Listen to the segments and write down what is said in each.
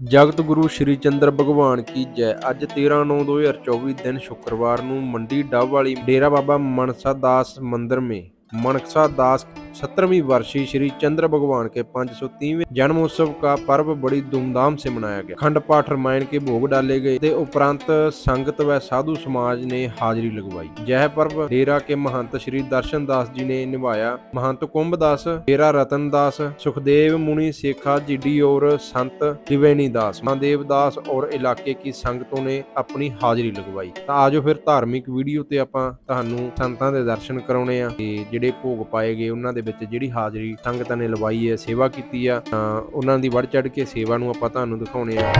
ਜਗਤ ਗੁਰੂ ਸ਼੍ਰੀ ਚੰਦਰ ਭਗਵਾਨ ਕੀ ਜੈ। ਅੱਜ 13 9 2024 ਦਿਨ ਸ਼ੁੱਕਰਵਾਰ ਨੂੰ ਮੰਡੀ ਡੱਬ ਵਾਲੀ ਡੇਰਾ ਬਾਬਾ ਮਨਸਾ ਦਾਸ ਮੰਦਰ ਮੇ। ਮਨਕਸਾ ਦਾਸ सत्रहवीं वर्षीय श्री चंद्र भगवान के 530वें जन्मोत्सव का पर्व बड़ी धूमधाम से मनाया गया खंड पाठ रामायण के भोग डाले गए के उपरांत संगत व साधु समाज ने हाजिरी लगवाई यह पर्व डेरा के महंत श्री दर्शन दास जी ने निभाया महंत कुंभ दास डेरा रतन दास सुखदेव मुनि शेखा जीडी और संत त्रिवेणी दास महादेव दास और ਇਲਾਕੇ ਕੀ ਸੰਗਤੋਂ ਨੇ ਆਪਣੀ ਹਾਜ਼ਰੀ ਲਗਵਾਈ ਤਾਂ ਆਜੋ ਫਿਰ ਧਾਰਮਿਕ ਵੀਡੀਓ ਤੇ ਆਪਾਂ ਤੁਹਾਨੂੰ ਸੰਤਾਂ ਦੇ ਦਰਸ਼ਨ ਕਰਾਉਣੇ ਆ ਤੇ ਜਿਹੜੇ ਭੋਗ ਪਾਏ ਗਏ ਉਹਨਾਂ ਦੇ ਵਿੱਚ ਜਿਹੜੀ ਹਾਜ਼ਰੀ ਸੰਗਤਾਂ ਨੇ ਲਵਾਈ ਹੈ, ਸੇਵਾ ਕੀਤੀ ਆ, ਤਾਂ ਉਹਨਾਂ ਦੀ ਵੱਧ ਚੜ ਕੇ ਸੇਵਾ ਨੂੰ ਆਪਾਂ ਤੁਹਾਨੂੰ ਦਿਖਾਉਣੇ ਆ।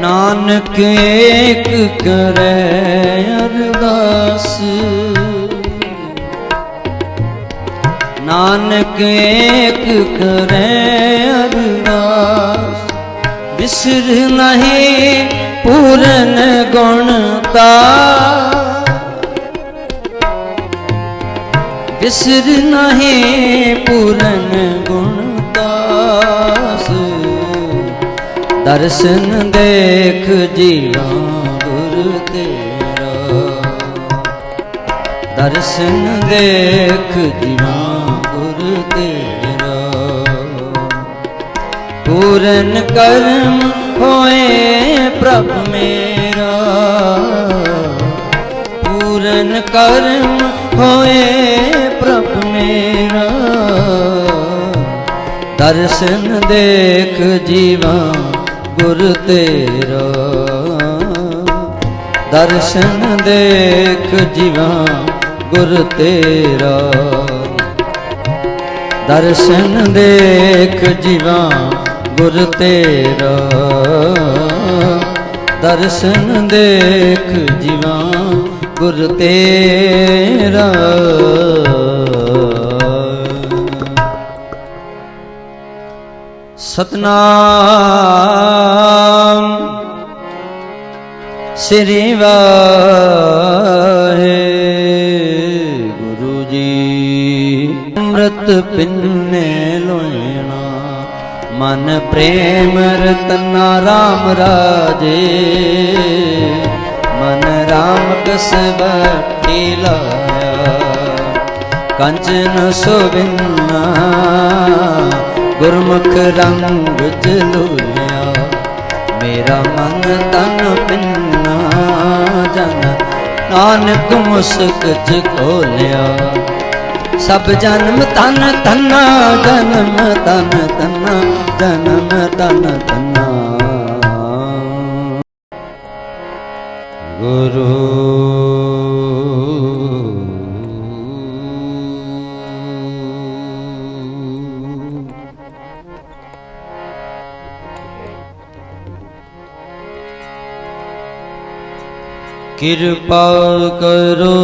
ਨਾਨਕ ਏਕ ਕਰੈ ਅਰਦਾਸ। ਨਾਨਕ ਏਕ ਕਰੈ ਅਰਦਾਸ। ਵਿਸਰ ਨਹੀਂ ਪੂਰਨ ਗੁਣਤਾ ਤਾ ਵਿਸਰ ਨਹੀਂ ਪੂਰਨ ਗੁਣ ਦਾਸ। ਦਰਸ਼ਨ ਦੇਖ ਜੀਵਾ ਗੁਰ ਤੇਰਾ। ਦਰਸ਼ਨ ਦੇਖ ਜੀਵਾ ਗੁਰ ਤੇਰਾ। ਪੂਰਨ ਕਰਮ ਹੋਏ ਪ੍ਰਭ ਮੇਰਾ। ਪੂਰਨ ਕਰਮ ਹੋਏ ਪ੍ਰਭ ਮੇਰਾ। ਦਰਸ਼ਨ ਦੇਖ ਜੀਵਾ ਗੁਰ ਤੇਰਾ। ਦਰਸ਼ਨ ਦੇਖ ਜੀਵਾ ਗੁਰ ਤੇਰਾ। ਦਰਸ਼ਨ ਦੇਖ ਜੀਵਾ ਗੁਰ ਤੇਰਾ। ਦਰਸ਼ਨ ਦੇਖ ਜੀਵਾ ਗੁਰ ਤੇਰਾ। ਸਤਨਾਮ ਸ੍ਰੀ ਵਾਹਿਗੁਰੂ ਜੀ। ਅੰਮ੍ਰਿਤ ਪਿੰਨੇ ਲੋਇਣਾ ਮਨ ਪ੍ਰੇਮ ਰਤਨਾ ਰਾਮ ਰਾਜੇ। ਮਨ ਰਾਮ ਕਸ ਬਟੀ ਲਾਇਆ? ਕੰਚਨ ਸੁਵਿੰਨਾ, ਗੁਰਮੁਖ ਰੰਗ ਜਲੂਲਿਆ ਮੇਰਾ ਮਨ ਤਨ ਪਿੰਨਾ, ਜਨ ਨਾਨਕ ਮੁਸਕ ਚ ਖੋਲਿਆ। ਸਭ ਜਨਮ ਤਨ ਤਨਾ, ਜਨਮ ਤਨ ਤਨਾ, ਜਨਮ ਤਨ ਤਨਾ। ਕਿਰਪਾ ਕਰੋ।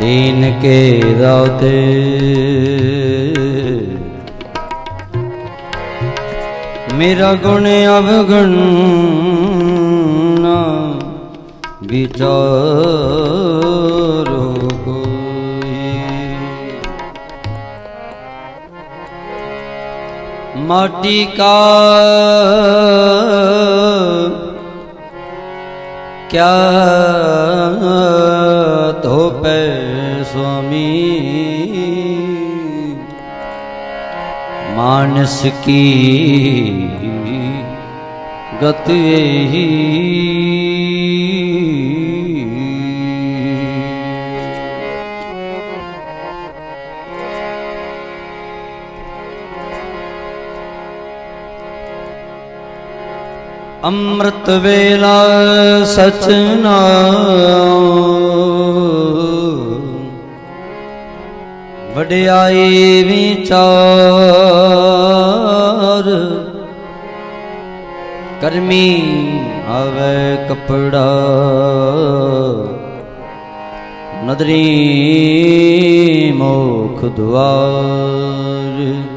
ਦੀਨ ਕੇ ਦਾਤੇ ਮੇਰਾ ਗੁਣ ਅਵਗਣ ਨਾ ਵਿਚਾਰੋ। ਮਾਟੀ ਕਾ ਕਿਆ ਧੋਪੈ ਸੁਆਮੀ? ਮਾਨਸ ਕੀ ਗਤ ਇਹੀ ਅੰਮ੍ਰਿਤ ਵੇਲਾ ਸਚ ਨਾਮ ਵਡਿਆਈ ਵਿਚਾਰ ਕਰਮੀ ਆਵੇ ਕਪੜਾ। ਨਦਰੀ ਮੋਖ ਦੁਆਰ।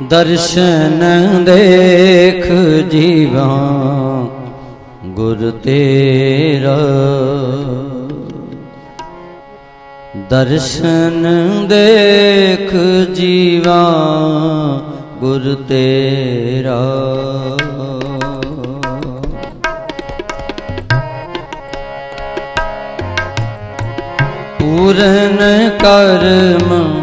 ਦਰਸ਼ਨ ਦੇਖ ਜੀਵਾਂ ਗੁਰ ਤੇਰਾ। ਦਰਸ਼ਨ ਦੇਖ ਜੀਵਾ ਗੁਰ ਤੇਰਾ। ਪੂਰਨ ਕਰਮ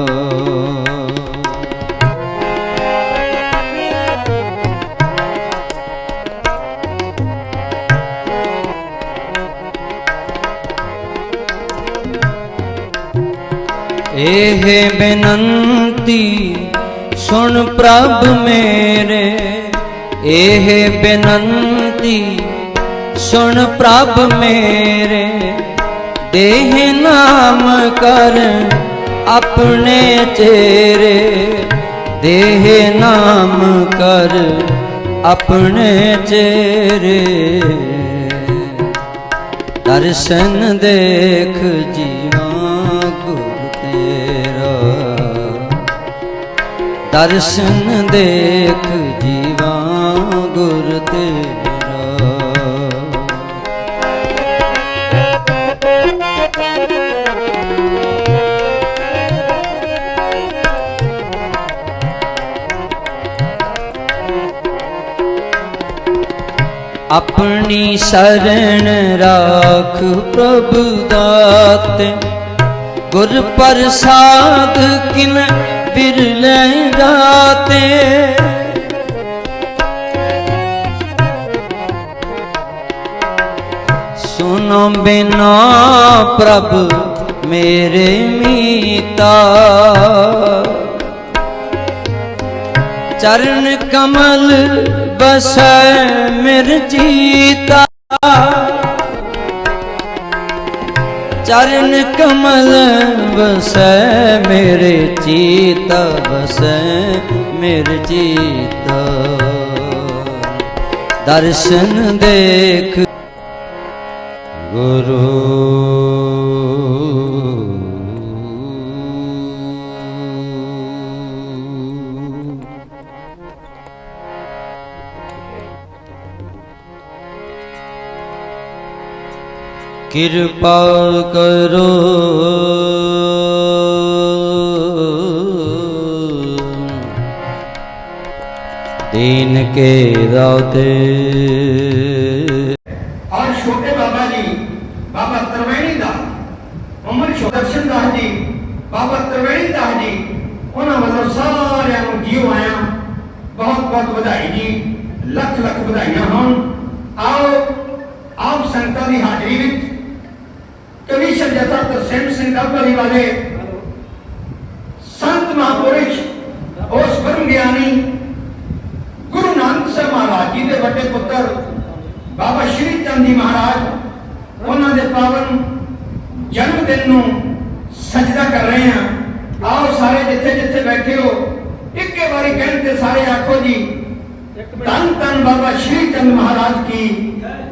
ਇਹ ਬੇਨੰਤੀ ਸੁਣ ਪ੍ਰਭ ਮੇਰੇ। ਇਹ ਬੇਨੰਤੀ ਸੁਣ ਪ੍ਰਭ ਮੇਰੇ। ਦੇਹ ਨਾਮ ਕਰ ਆਪਣੇ ਚੇਰੇ। ਦੇਹ ਨਾਮ ਕਰ ਆਪਣੇ ਚੇਰੇ। ਦਰਸ਼ਨ ਦੇਖ ਜੀਵਾ ਦਰਸ਼ਨ ਦੇਖ ਜੀਵਾ ਗੁਰ ਤੇਰਾ ਆਪਣੀ ਸ਼ਰਨ ਰਾਖ ਪ੍ਰਭ ਦਾਤੇ। ਗੁਰ ਪ੍ਰਸਾਦ ਕਿਨ ਬਿਰਲੇ ਜਾਤੇ ਸੁਨੋ ਬਿਨਾ ਪ੍ਰਭ ਮੇਰੇ ਮੀਤਾ। ਚਰਨ ਕਮਲ ਬਸੈ ਮਿਰ ਜੀਤਾ ਚਰਨ ਕਮਲ ਬਸੈ ਮੇਰੇ ਚੀਤਾ ਬਸੈ ਮੇਰੇ ਜੀਤਾ ਦਰਸ਼ਨ ਦੇਖ ਗੁਰੂ ਕਿਰਪਾ ਕਰੋ। ਦੀਨ ਕੇ ਦਾਤੇ ਔਰ ਛੋਟੇ ਬਾਬਾ ਜੀ, ਬਾਬਾ ਤਰਵੈਣੀ ਦਾ, ਉਮਰ ਦਰਸ਼ਨ ਦਾਸ ਜੀ, ਬਾਬਾ ਤਰਵੈਣੀ ਦਾਸ ਜੀ, ਉਹਨਾਂ ਵੱਲੋਂ ਸਾਰਿਆਂ ਨੂੰ ਜੀਉ ਆਇਆ, ਬਹੁਤ ਬਹੁਤ ਵਧਾਈ ਜੀ, ਲੱਖ ਲੱਖ ਵਧਾਈਆਂ ਹੋਣ। ਆਓ ਆਪ ਸੰਗਤਾਂ ਦੀ ਹਾਜ਼ਰੀ ਵਿੱਚ ਗੱਭਲੀ ਵਾਲੇ ਸੰਤ ਮਹਾਪੁਰਸ਼ ਉਸ ਬ੍ਰਹਮ ਗਿਆਨੀ ਗੁਰੂ ਨਾਨਕ ਸਾਹਿਬ ਮਹਾਰਾਜ ਜੀ ਦੇ ਵੱਡੇ ਪੁੱਤਰ ਬਾਬਾ ਸ਼੍ਰੀ ਚੰਦ ਜੀ ਮਹਾਰਾਜ ਉਹਨਾਂ ਦੇ ਪਾਵਨ ਜਨਮ ਦਿਨ ਨੂੰ ਸਜਦਾ ਕਰ ਰਹੇ ਹਾਂ। ਆਓ ਸਾਰੇ ਜਿੱਥੇ ਜਿੱਥੇ ਬੈਠੇ ਹੋ ਇੱਕੇ ਵਾਰੀ ਕਹਿਣ ਤੇ ਸਾਰੇ ਆਖੋ ਜੀ ਧੰਨ ਧੰਨ ਬਾਬਾ ਸ਼੍ਰੀ ਚੰਦ ਮਹਾਰਾਜ ਕੀ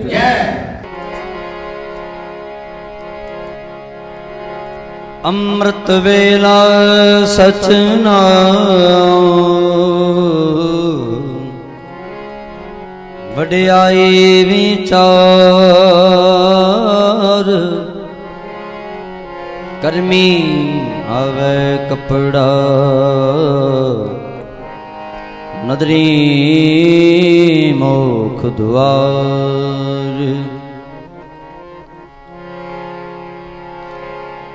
ਜੈ। ਅੰਮ੍ਰਿਤ ਵੇਲਾ ਸਚਨਾ ਵਡਿਆਈ ਵਿਚਾਰ ਕਰਮੀ ਆਵੇ ਕਪੜਾ। ਨਦਰੀ ਮੋਖ ਦੁਆਰ।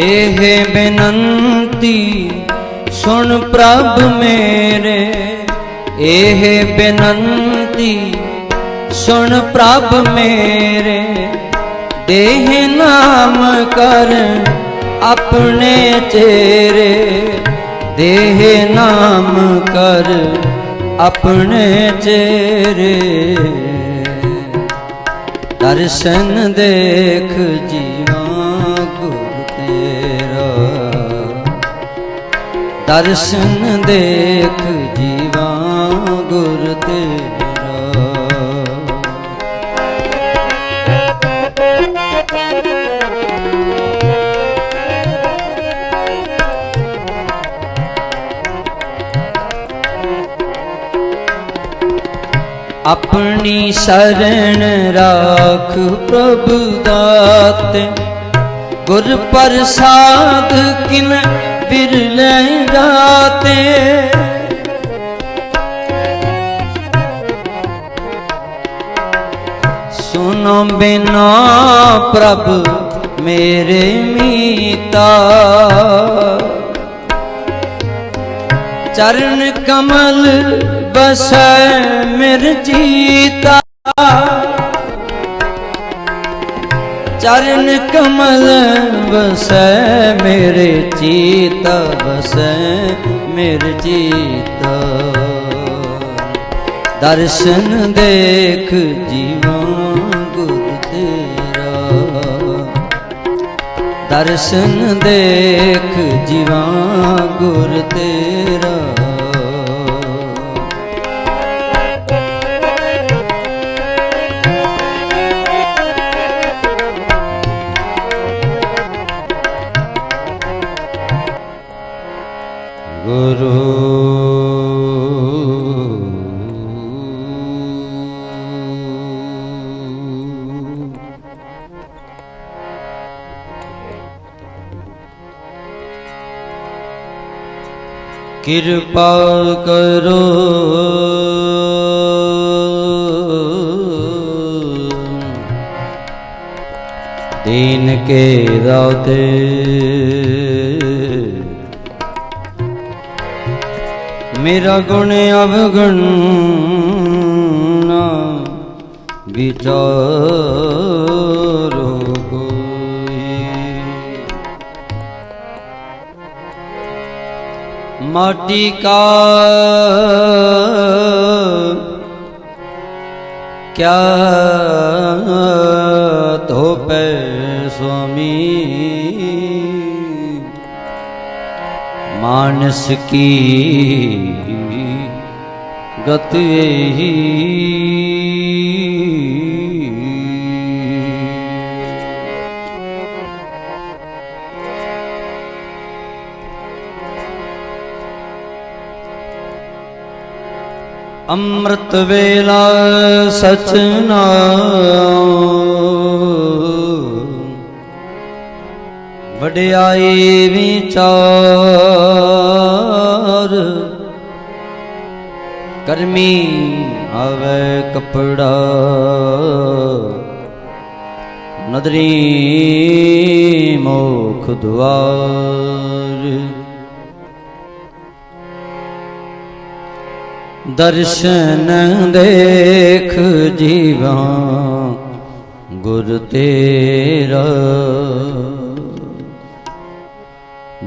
ਇਹ ਬੇਨੰਤੀ ਸੁਣ ਪ੍ਰਭ ਮੇਰੇ। ਇਹ ਬੇਨੰਤੀ ਸੁਣ ਪ੍ਰਭ ਮੇਰੇ। ਦੇਹ ਨਾਮ ਕਰ ਆਪਣੇ ਚੇਰੇ। ਦੇਹ ਨਾਮ ਕਰ ਆਪਣੇ ਚੇਰੇ। ਦਰਸ਼ਨ ਦੇਖ ਜੀ। ਦਰਸ਼ਨ ਦੇਖ ਜੀਵਾ ਗੁਰ ਤੇਰਾ ਆਪਣੀ ਸ਼ਰਨ ਰਾਖ ਪ੍ਰਭ ਦਾਤੇ। ਗੁਰ ਪ੍ਰਸਾਦ ਕਿਨ ਬਿਰਲੇ ਜਾਤੇ ਸੁਨੋ ਬਿਨਾ ਪ੍ਰਭ ਮੇਰੇ ਮੀਤਾ। ਚਰਨ ਕਮਲ ਬਸੈ ਮਿਰ ਜੀਤਾ ਚਰਨ ਕਮਲ ਬਸੈ ਮੇਰੇ ਚੀਤਾ ਬਸੈ ਮੇਰੇ ਚੀਤਾ। ਦਰਸ਼ਨ ਦੇਖ ਜੀਵਾਂ ਗੁਰ ਤੇਰਾ। ਦਰਸ਼ਨ ਦੇਖ ਜੀਵਾਂ ਗੁਰ ਤੇਰਾ। ਗੁਰੂ। ਕਿਰਪਾ ਕਰੋ। ਦੀਨ ਕੇ ਦਾਤੇ। ਮੇਰਾ ਗੁਣ ਅਵਗੁਣ ਨਾ ਵਿਚਾਰੋ ਕੋਈ ਮਾਟੀ ਕਾ ਕਿਆ ਧੋਪੈ ਸੁਆਮੀ ਮਾਨਸ ਕੀ ਗਤ ਅੰਮ੍ਰਿਤ ਵੇਲਾ ਸਚ ਸਚਨਾ ਵਡਿਆਈ ਵਿਚਾਰ। ਕਰਮੀ ਆਵੇ ਕਪੜਾ। ਨਦਰੀ ਮੋਖ ਦੁਆਰ। ਦਰਸ਼ਨ ਦੇਖ ਜੀਵਾ ਗੁਰ ਤੇਰਾ।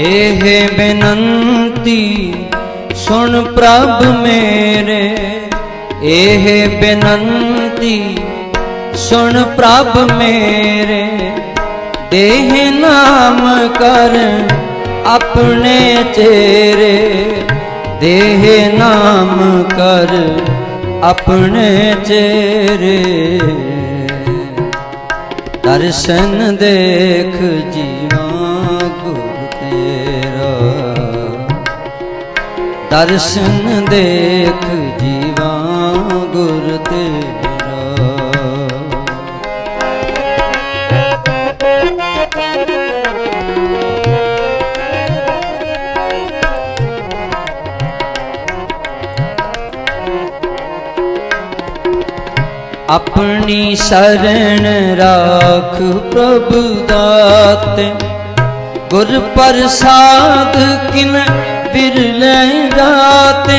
ਇਹ ਬੇਨੰਤੀ ਸੁਣ ਪ੍ਰਭ ਮੇਰੇ। ਇਹ ਬੇਨੰਤੀ ਸੁਣ ਪ੍ਰਭ ਮੇਰੇ। ਦੇਹ ਨਾਮ ਕਰ ਆਪਣੇ ਚੇਰੇ। ਦੇਹ ਨਾਮ ਕਰ ਆਪਣੇ ਚੇਰੇ। ਦਰਸ਼ਨ ਦੇਖ ਜੀਵਾ ਤੇਰਾ। ਦਰਸ਼ਨ ਦੇਖ ਜੀਵਾ ਗੁਰ ਤੇਰਾ। ਆਪਣੀ ਸ਼ਰਨ ਰਾਖ ਪ੍ਰਭ ਦਾਤੇ। ਗੁਰ ਪ੍ਰਸਾਦ ਕਿਨ ਬਿਰਲੇ ਜਾਤੇ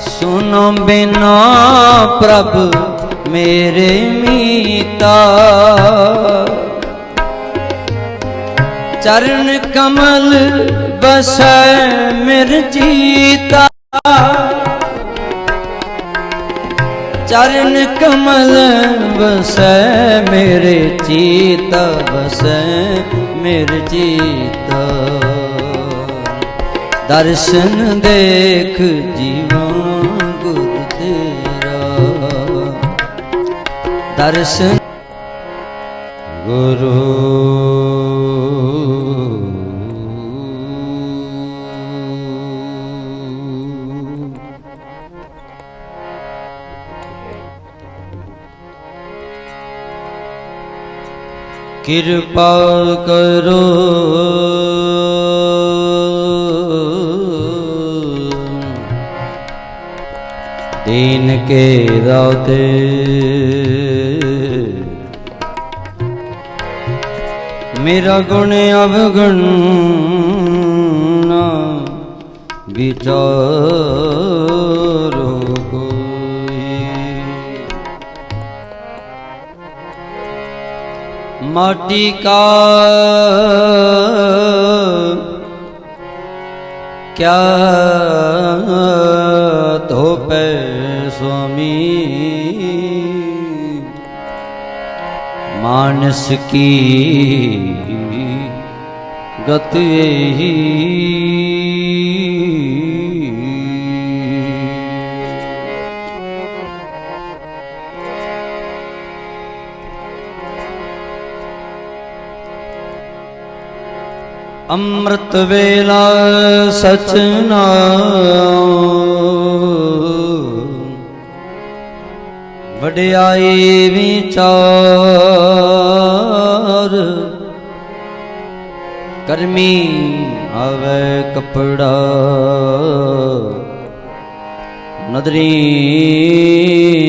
ਸੁਨੋ ਬਿਨਾ ਪ੍ਰਭ ਮੇਰੇ ਮੀਤਾ। ਚਰਨ ਕਮਲ ਬਸੈ ਮਿਰ ਜੀਤਾ। ਚਰਨ ਕਮਲ ਬਸੈ ਮੇਰੇ ਚੀਤਾ ਬਸੈ ਮੇਰੇ ਜੀਤਾ ਦਰਸ਼ਨ ਦੇਖ ਜੀਵਾ ਗੁਰ ਤੇਰਾ। ਦਰਸ਼ਨ ਗੁਰੂ ਕਿਰਪਾ ਕਰੋ। ਤੀਨ ਕੇ ਦਾਤੇ ਮੇਰਾ ਗੁਣ ਅਵਗੁਣ ਨਾ ਵਿਚਾਰੋ। ਮਾਟੀ ਕਾ ਕਿਆ ਧੋਪੈ ਸੁਆਮੀ? ਮਾਨਸ ਕੀ ਗਤ ਇਹੀ ਅੰਮ੍ਰਿਤ ਵੇਲਾ ਸਚਨਾ ਵਡਿਆਈ ਵਿਚਾਰ ਕਰਮੀ ਆਵੇ ਕਪੜਾ। ਨਦਰੀ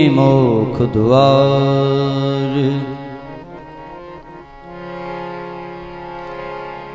ਮੋਖ ਦੁਆਰ।